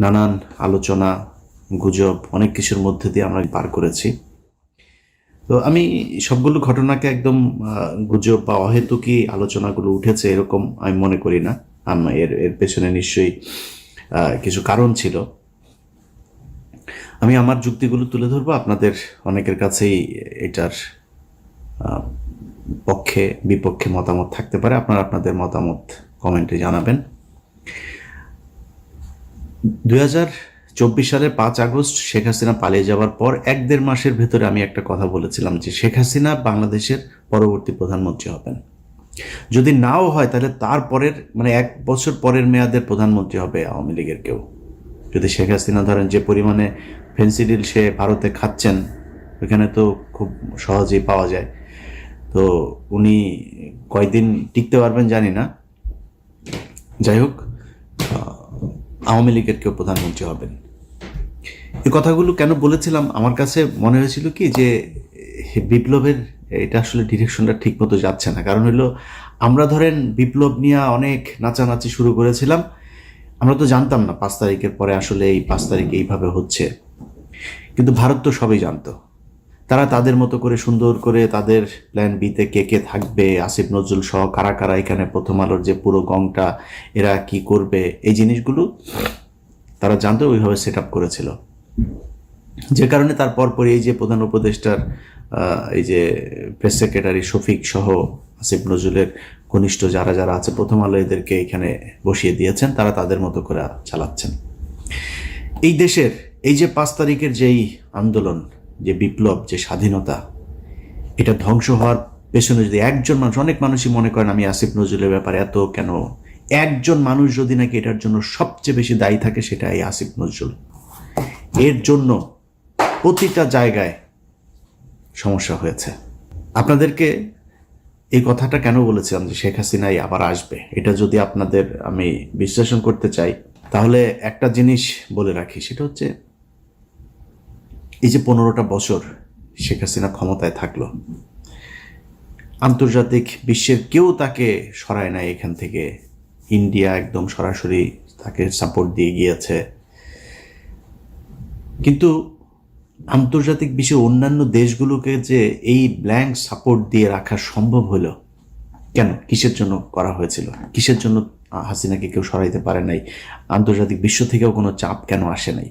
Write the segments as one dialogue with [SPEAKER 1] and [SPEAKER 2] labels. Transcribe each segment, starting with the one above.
[SPEAKER 1] নানান আলোচনা, গুজব, অনেক কিছুর মধ্যে দিয়ে আমরা পার করেছি। তো আমি সবগুলো ঘটনাকে একদম গুজব বা অহেতুকি আলোচনাগুলো উঠেছে এরকম আমি মনে করি না। আম- এর এর পেছনে নিশ্চয়ই কিছু কারণ ছিল। আমি আমার যুক্তিগুলো তুলে ধরবো, আপনাদের অনেকের কাছেই এটার পক্ষে, বিপক্ষে মতামত থাকতে পারে। আপনারা আপনাদের মতামত কমেন্টে জানাবেন। চব্বিশ সালের পাঁচ আগস্ট শেখ হাসিনা পালিয়ে যাওয়ার পর এক দেড় মাসের ভেতরে আমি একটা কথা বলেছিলাম যে শেখ হাসিনা বাংলাদেশের পরবর্তী প্রধানমন্ত্রী হবেন। যদি নাও হয় তাহলে তারপরের মানে এক বছর পরের মেয়াদের প্রধানমন্ত্রী হবে আওয়ামী লীগের কেউ। যদি শেখ হাসিনা ধরেন যে পরিমাণে ফেন্সিডিল সে ভারতে খাচ্ছেন ওইখানে তো খুব সহজেই পাওয়া যায়। তো উনি কয়দিন টিকতে পারবেন জানি না। যাই হোক আওয়ামী লীগের কেউ প্রধানমন্ত্রী হবেন। এই কথাগুলো কেন বলেছিলাম? আমার কাছে মনে হয়েছিল কি যে বিপ্লবের, এটা আসলে ডিরেকশনটা ঠিক মতো যাচ্ছে না। কারণ হলো, আমরা ধরেন বিপ্লব নিয়ে অনেক নাচানাচি শুরু করেছিলাম। আমরা তো জানতাম না পাঁচ তারিখের পরে আসলে এই পাঁচ তারিখে এইভাবে হচ্ছে। কিন্তু ভারত তো সবই জানতো। তারা তাদের মতো করে সুন্দর করে তাদের প্ল্যান বিতে কে কে থাকবে, আসিফ, নজরুল সহ কারা কারা এখানে প্রথম আলোর যে পুরো গংটা এরা কি করবে, এই জিনিসগুলো তারা জানতে ওইভাবে সেট আপ করেছিল। যে কারণে তার পরপরই এই যে প্রধান উপদেষ্টার এই যে প্রেস সেক্রেটারি শফিক সহ আসিফ, নজরুলের ঘনিষ্ঠ যারা যারা আছে, প্রথম আলো এদেরকে এখানে বসিয়ে দিয়েছেন, তারা তাদের মতো করে চালাচ্ছেন। এই দেশের, এই যে পাঁচ তারিখের যেই আন্দোলন যে বিপ্লব, যে স্বাধীনতা, এটা ধ্বংস হওয়ার পেছনে যদি একজন মানুষ, অনেক মানুষই মনে করেন আমি আসিফ নজরুলের ব্যাপারে এত কেন? একজন মানুষ যদি নাকি এটার জন্য সবচেয়ে বেশি দায়ী থাকে সেটা এই আসিফ নজরুল। এর জন্য প্রতিটা জায়গায় সমস্যা হয়েছে। আপনাদেরকে এই কথাটা কেন বলেছিলাম যে শেখ হাসিনাই আবার আসবে? এটা যদি আপনাদের আমি বিশ্লেষণ করতে চাই, তাহলে একটা জিনিস বলে রাখি, সেটা হচ্ছে এই যে পনেরোটা বছর শেখ হাসিনা ক্ষমতায় থাকল, আন্তর্জাতিক বিশ্বের কেউ তাকে সরায় নাই এখান থেকে। ইন্ডিয়া একদম সরাসরি তাকে সাপোর্ট দিয়ে গিয়েছে। কিন্তু আন্তর্জাতিক বিশ্বের অন্যান্য দেশগুলোকে যে এই ব্ল্যাঙ্ক সাপোর্ট দিয়ে রাখা সম্ভব হলো, কেন? কিসের জন্য করা হয়েছিল? কিসের জন্য হাসিনাকে কেউ সরাইতে পারে নাই? আন্তর্জাতিক বিশ্ব থেকেও কোনো চাপ কেন আসে নাই?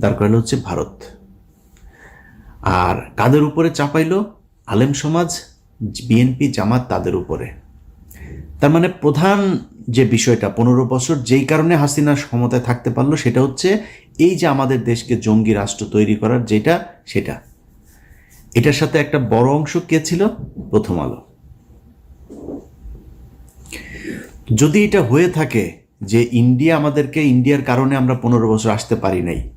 [SPEAKER 1] দাঁড় করাইলো হচ্ছে ভারত। আর কাদের উপরে চাপাইলো? আলেম সমাজ, বিএনপি, জামাত তাদের উপরে। তার মানে প্রধান যে বিষয়টা, পনেরো বছর যেই কারণে হাসিনা ক্ষমতায় থাকতে পারল, সেটা হচ্ছে এই যে আমাদের দেশকে জঙ্গি রাষ্ট্র তৈরি করার যেটা, সেটা। এটার সাথে একটা বড় অংশ কে ছিল? প্রথম আলো। যদি এটা হয়ে থাকে যে ইন্ডিয়া আমাদেরকে, ইন্ডিয়ার কারণে আমরা পনেরো বছর আসতে পারি নাই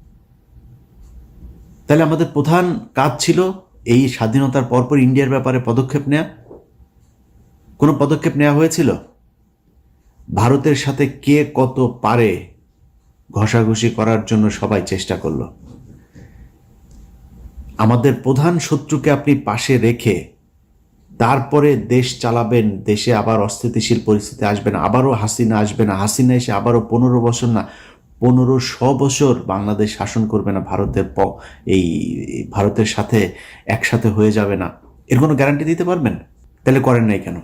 [SPEAKER 1] তাহলে আমাদের প্রধান কাজ ছিল এই স্বাধীনতার পরপর ইন্ডিয়ার ব্যাপারে পদক্ষেপ নেওয়া কোনো পদক্ষেপ নেওয়া হয়েছিল? ভারতের সাথে কে কত পারে ঘষাঘষি করার জন্য সবাই চেষ্টা করল। আমাদের প্রধান শত্রুকে আপনি পাশে রেখে তারপরে দেশ চালাবেন, দেশে আবার অস্থিতিশীল পরিস্থিতি আসবে না, আবারও হাসিনা আসবে না, হাসিনা এসে আবারও পনেরো বছর না পনেরো শ বছর বাংলাদেশ শাসন করবে না, ভারতের প, এই ভারতের সাথে একসাথে হয়ে যাবে না। এর কোনো গ্যারান্টি দিতে পারবেন? তাহলে করেন নাই কেন?